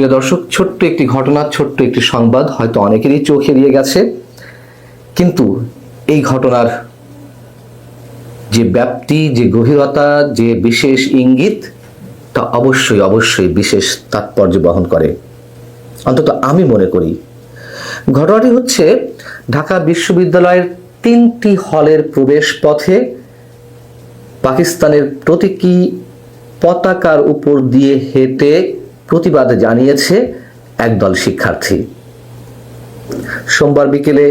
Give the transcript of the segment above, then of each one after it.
প্রিয় দর্শক, ছোট্ট একটি ঘটনা, ছোট্ট একটি সংবাদ হয়তো অনেকেরই চোখ এড়িয়ে গেছে। কিন্তু এই ঘটনার যে ব্যাপ্তি, যে গভীরতা, যে বিশেষ ইঙ্গিত, তা অবশ্যই অবশ্যই বিশেষ তাৎপর্য বহন করে। অন্তত আমি মনে করি। ঘটনাটি হচ্ছে ঢাকা বিশ্ববিদ্যালয়ের তিনটি হলের প্রবেশ পথে পাকিস্তানের প্রতীকী পতাকার উপর দিয়ে হেঁটে প্রতিবাদ জানিয়েছে একদল শিক্ষার্থী। সোমবার বিকেলে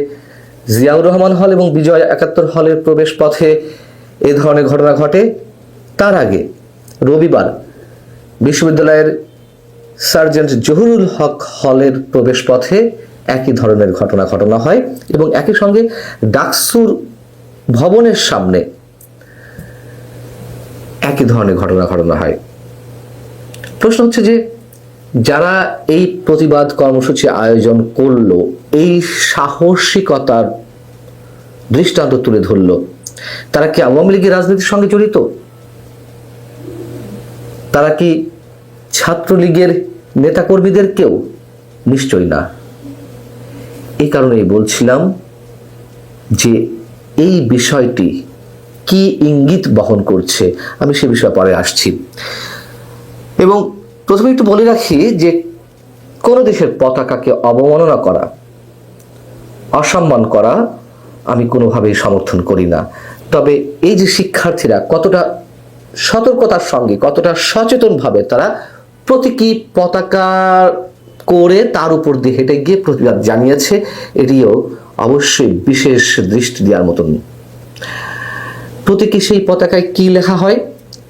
জিয়াউর রহমান হল এবং বিজয় একাত্তর হলের প্রবেশ পথে এ ধরনের ঘটনা ঘটে। তার আগে রবিবার বিশ্ববিদ্যালয়ের সার্জেন্ট জহুরুল হক হলের প্রবেশ পথে একই ধরনের ঘটনা ঘটনা হয় এবং একই সঙ্গে ডাকসুর ভবনের সামনে একই ধরনের ঘটনা ঘটনা হয়। প্রশ্ন হচ্ছে যে যারা এই প্রতিবাদ কর্মসূচি আয়োজন করল, এই সাহসিকতার দৃষ্টান্ত তুলে ধরলো, তারা কি আওয়ামী লীগের রাজনীতির সঙ্গে জড়িত? তারা কি ছাত্রলীগের নেতাকর্মীদের কেউ? নিশ্চয়ই না। এই কারণেই বলছিলাম যে এই বিষয়টি কি ইঙ্গিত বহন করছে, আমি সে বিষয়ে পরে আসছি। এবং প্রথমে একটু বলে রাখি যে কোনো দেশের পতাকাকে অবমাননা করা, অসম্মান করা আমি কোনোভাবেই সমর্থন করি না। তবে এই যে শিক্ষার্থীরা কতটা সতর্কতার সঙ্গে, কতটা সচেতনভাবে তারা প্রতীকী পতাকা করে তার উপর দিয়ে হেঁটে গিয়ে প্রতিবাদ জানিয়েছে, এটিও অবশ্যই বিশেষ দৃষ্টি দেওয়ার মতন। প্রতীকী সেই পতাকায় কি লেখা হয়?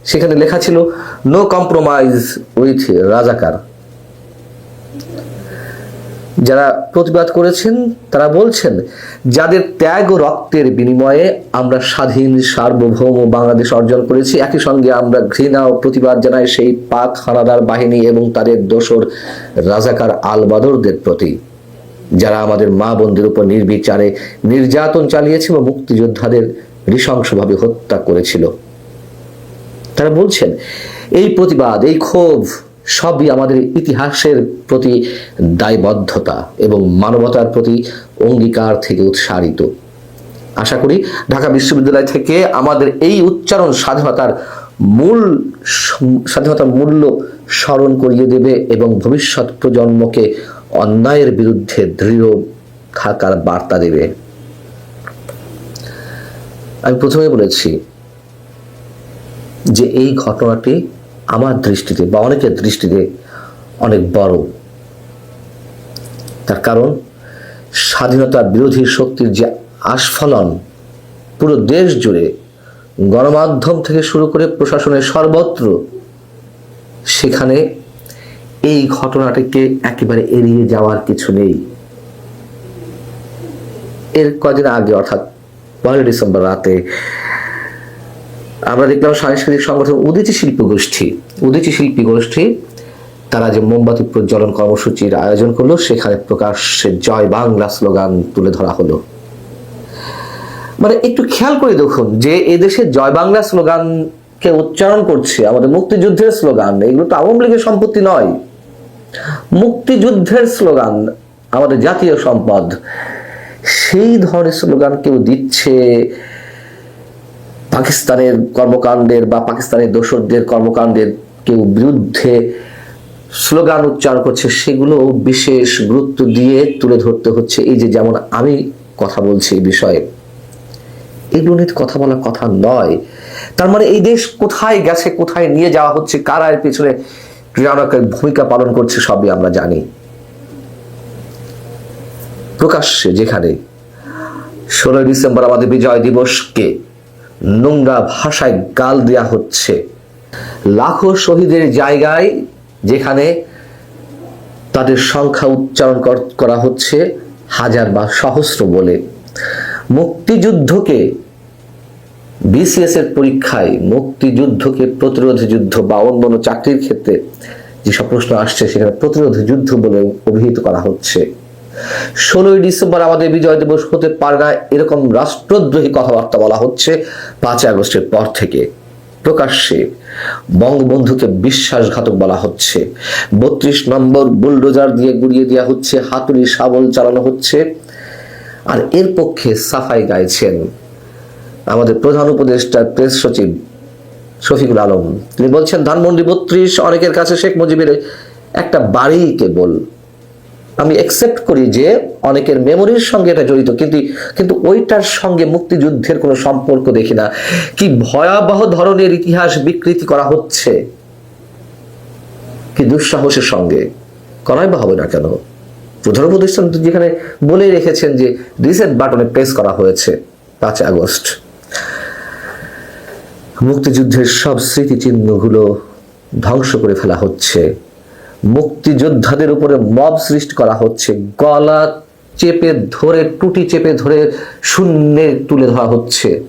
সেখানে লেখা ছিল নো কম্প্রোমাইজ উইথ রাজাকার। যারা প্রতিবাদ করেছেন, তারা বলছেন, যাদের ত্যাগ ও রক্তের বিনিময়ে আমরা স্বাধীন, সার্বভৌম বাংলাদেশ অর্জন করেছি, একই সঙ্গে আমরা ঘৃণা ও প্রতিবাদ জানাই সেই পাক হানাদার বাহিনী এবং তাদের দোসর রাজাকার আলবাদরদের প্রতি, যারা আমাদের মা বোনদের উপর নির্বিচারে নির্যাতন চালিয়েছে এবং মুক্তিযোদ্ধাদের নৃশংসভাবে হত্যা করেছিল। তারা বলছেন, এই প্রতিবাদ, এই ক্ষোভ সবই আমাদের ইতিহাসের প্রতি দায়বদ্ধতা এবং মানবতার প্রতি অঙ্গীকার থেকে উৎসারিত। আশা করি ঢাকা বিশ্ববিদ্যালয় থেকে আমাদের এই উচ্চারণ স্বাধীনতার মূল স্বাধীনতার মূল্য স্মরণ করিয়ে দেবে এবং ভবিষ্যৎ প্রজন্মকে অন্যায়ের বিরুদ্ধে দৃঢ় থাকার বার্তা দেবে। আমি প্রথমে বলেছি যে এই ঘটনাটি আমার দৃষ্টিতে বা অনেকের দৃষ্টিতে অনেক বড়। তার কারণ, স্বাধীনতার বিরোধী শক্তির যে আস্ফলন পুরো দেশ জুড়ে গণমাধ্যম থেকে শুরু করে প্রশাসনের সর্বত্র, সেখানে এই ঘটনাটিকে একেবারে এড়িয়ে যাওয়ার কিছু নেই। এর কদিন আগে, অর্থাৎ পয়লা ডিসেম্বর রাতে আমরা দেখলাম সাংস্কৃতিক সংগঠন উদিচি শিল্পী গোষ্ঠী। উদিচি শিল্পী গোষ্ঠী, তারা যে মোমবাতি প্রজ্বলন কর্মসূচির আয়োজন করল, সেখানে প্রকাশ্যে জয় বাংলা স্লোগান তুলে ধরা হলো। মানে একটু খেয়াল করে দেখুন যে এদেশে জয় বাংলা স্লোগানকে উচ্চারণ করছে, আমাদের মুক্তিযুদ্ধের স্লোগান, এগুলো তো আওয়ামী লীগের সম্পত্তি নয়। মুক্তিযুদ্ধের স্লোগান, আমাদের জাতীয় সম্পদ, সেই ধরনের স্লোগান কেউ দিচ্ছে পাকিস্তানের কর্মকাণ্ডের বা পাকিস্তানের দোসরদের কর্মকাণ্ডের কেউ বিরুদ্ধে স্লোগান উচ্চারণ করছে সেগুলো বিশেষ গুরুত্ব দিয়ে তুলে ধরতে হচ্ছে। এই যে যেমন আমি কথা বলছি এই বিষয়ে, এগুলো নিয়ে কথা বলার কথা নয়। তার মানে এই দেশ কোথায় গেছে, কোথায় নিয়ে যাওয়া হচ্ছে, কারা এর পেছনে ক্রীড়ানকের ভূমিকা পালন করছে, সবই আমরা জানি। প্রকাশ্যে যেখানে ষোলোই ডিসেম্বর আমাদের বিজয় দিবসকে নোংরা ভাষায় গাল দেয়া হচ্ছে। লাখো শহীদের জায়গায় যেখানে তাদের সংখ্যা উচ্চারণ করা হচ্ছে হাজার বা সহস্র বলে। মুক্তিযুদ্ধকে বিসিএস এর পরীক্ষায় মুক্তিযুদ্ধকে প্রতিরোধ যুদ্ধ বা অন্য চাকরির ক্ষেত্রে যেসব প্রশ্ন আসছে সেখানে প্রতিরোধ যুদ্ধ বলে অভিহিত করা হচ্ছে। ষোলোই ডিসেম্বর আমাদের বিজয় দিবস হতে পারে না, এরকম রাষ্ট্রদ্রোহী কথাবার্তা বলা হচ্ছে পাঁচই আগস্টের পর থেকে। প্রকাশ্যে বঙ্গবন্ধুকে বিশ্বাসঘাতক বলা হচ্ছে। বত্রিশ নম্বর বুলডোজার দিয়ে গুড়িয়ে দেওয়া হচ্ছে, হাতুড়ি শাবল চালানো হচ্ছে। আর এর পক্ষে সাফাই গাইছেন আমাদের প্রধান উপদেষ্টা প্রেস সচিব শফিকুল আলম। তিনি বলছেন, ধানমন্ডি বত্রিশ, অনেকের কাছে শেখ মুজিবের একটা বাড়ি কেবল। আমি একসেপ্ট করি যে অনেকের মেমোরির সঙ্গে এটা জড়িত, কিন্তু কিন্তু ওইটার সঙ্গে মুক্তিযুদ্ধের কোনো সম্পর্ক দেখি না। কি ভয়াবহ ধরনের ইতিহাস বিকৃতি করা হচ্ছে? কি দুঃসাহসের সঙ্গে? করাই বা হবে না কেন? প্রধান প্রতিষ্ঠান যেখানে বলে রেখেছেন যে রিসেট বাটনে প্রেস করা হয়েছে, পাঁচ আগস্ট। মুক্তিযুদ্ধের সব স্মৃতিচিহ্নগুলো ধ্বংস করে ফেলা হচ্ছে। মুক্তিযোদ্ধাদের উপরে মব সৃষ্টি করা হচ্ছে। গলা চেপে ধরে, টুটি চেপে ধরে শূন্যে তুলে ধরা হচ্ছে।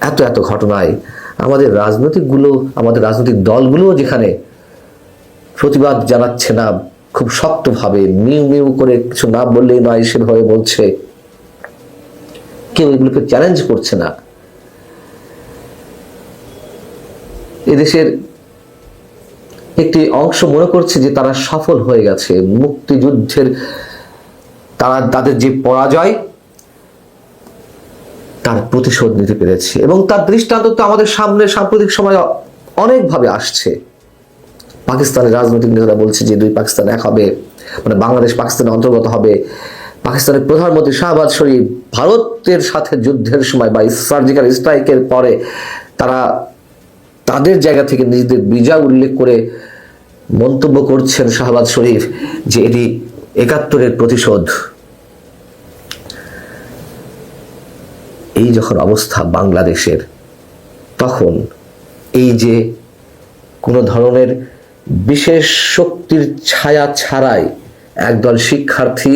এত এত ঘটনায় আমাদের রাজনৈতিকগুলো, আমাদের রাজনৈতিক দলগুলোও যেখানে প্রতিবাদ জানাচ্ছে না, খুব শক্তভাবে মিউ মিউ করে কিছু না বললেই নয়, সেভাবে বলছে। কেউ এগুলোকে চ্যালেঞ্জ করছে না। এদেশের একটি অংশ মনে করছে যে তারা সফল হয়ে গেছে। মুক্তিযুদ্ধের তারা তাদের যে পরাজয়, তার প্রতিশোধ নিতে পেরেছে। এবং তার দৃষ্টান্ত তো আমাদের সামনে সাম্প্রতিক সময় অনেকভাবে আসছে। পাকিস্তানের রাজনৈতিক নেতারা বলছে যে দুই পাকিস্তান এক হবে মানে বাংলাদেশ পাকিস্তানের অন্তর্গত হবে। পাকিস্তানের প্রধানমন্ত্রী শাহবাজ শরীফ ভারতের সাথে যুদ্ধের সময় বা সার্জিক্যাল স্ট্রাইকের পরে তারা তাদের জায়গা থেকে নিজেদের বিজা উল্লেখ করে মন্তব্য করছেন শাহবাজ শরীফ যে এটি একাত্তরের প্রতিশোধ। এই যখন অবস্থা বাংলাদেশের, তখন এই যে কোনো ধরনের বিশেষ শক্তির ছায়া ছাড়াই একদল শিক্ষার্থী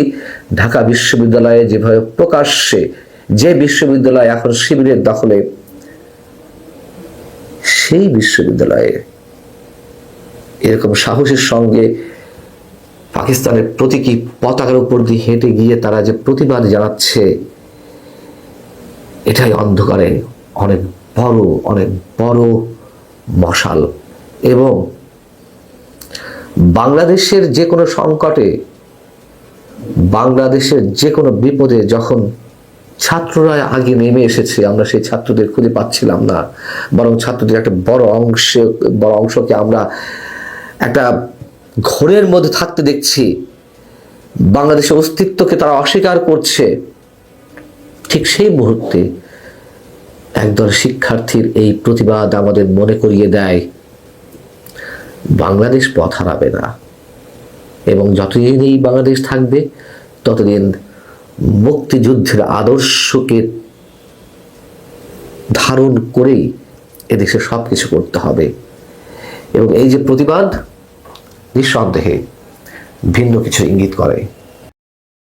ঢাকা বিশ্ববিদ্যালয়ে যেভাবে প্রকাশ্যে, যে বিশ্ববিদ্যালয় এখন শিবিরের দখলে সেই বিশ্ববিদ্যালয়ে। এরকম সাহসের সঙ্গে পাকিস্তানের প্রতীকী পতাকার উপর দিয়ে হেঁটে গিয়ে তারা যে প্রতিবাদ জানাচ্ছে, এটাই অন্ধকারে অনেক বড় অনেক বড় মশাল। এবং বাংলাদেশের যে কোনো সংকটে, বাংলাদেশের যে কোনো বিপদে যখন ছাত্ররা আগে নেমে এসেছে, আমরা সেই ছাত্রদের খুঁজে পাচ্ছিলাম না। বরং ছাত্রদের একটা বড় অংশ, বড় অংশকে আমরা একটা ঘোরের মধ্যে থাকতে দেখছি। বাংলাদেশের অস্তিত্বকে তারা অস্বীকার করছে। ঠিক সেই মুহূর্তে একদল শিক্ষার্থীর এই প্রতিবাদ আমাদের মনে করিয়ে দেয়, বাংলাদেশ পথ হারাবে না। এবং যতদিন এই বাংলাদেশ থাকবে, ততদিন মুক্তিযুদ্ধের আদর্শকে ধারণ করেই এদেশে সব কিছু করতে হবে। এবং এই যে প্রতিবাদ, নিঃসন্দেহে ভিন্ন কিছু ইঙ্গিত করে।